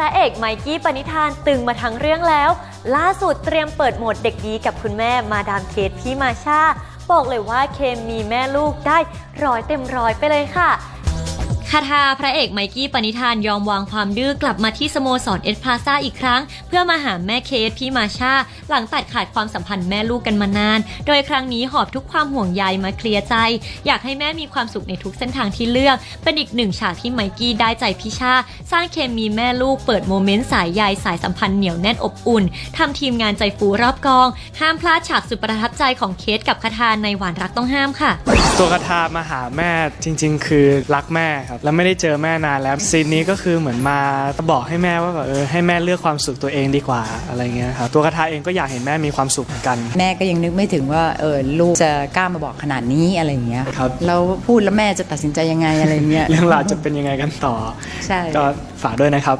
ระเอกไมกี้ปณิธานตึงมาทั้งเรื่องแล้ว ล่าสุดเตรียมเปิดโหมดเด็กดีกับคุณแม่มาดามเคทพี่มาชาบอกเลยว่าเคมีแม่ลูกได้ร้อยเต็มร้อยไปเลยค่ะ คาทาพระเอกไมกี้ปณิธานยอมวางความดื้อกลับมาที่สโมสรเอสพลาซาอีกครั้ง เพื่อมาหาแม่เคสพี่มาชาหลังตัดขาดความสัมพันธ์แม่ลูกกันมานาน โดยครั้งนี้หอบทุกความห่วงใยมาเคลียร์ใจ อยากให้แม่มีความสุขในทุกเส้นทางที่เลือก เป็นอีกหนึ่งฉากที่ไมกี้ได้ใจพี่ชา สร้างเคมีแม่ลูกเปิดโมเมนต์สายใยสายสัมพันธ์เหนียวแน่นอบอุ่นทำทีมงานใจฟูรอบกอง ห้ามพลาดฉากสุดประทับใจของเคสกับคาทาในหวานรักต้องห้ามค่ะ ตัวกระทามาหาแม่จริง ๆ คือรักแม่ครับแล้วไม่ได้เจอแม่นานแล้วซีนนี้ก็คือเหมือนมาบอกให้แม่ว่าแบบเออให้แม่เลือกความสุขตัวเองดีกว่าอะไรเงี้ยครับตัวกระทาเองก็อยากเห็นแม่มีความสุขเหมือนกัน แม่ก็ยังนึกไม่ถึงว่าเออลูกจะกล้ามาบอกขนาดนี้อะไรอย่างเงี้ยครับเราพูดแล้วแม่จะตัดสินใจยังไงอะไรเงี้ยเรื่องราวจะเป็นยังไงกันต่อใช่ก็ฝากด้วยนะครับ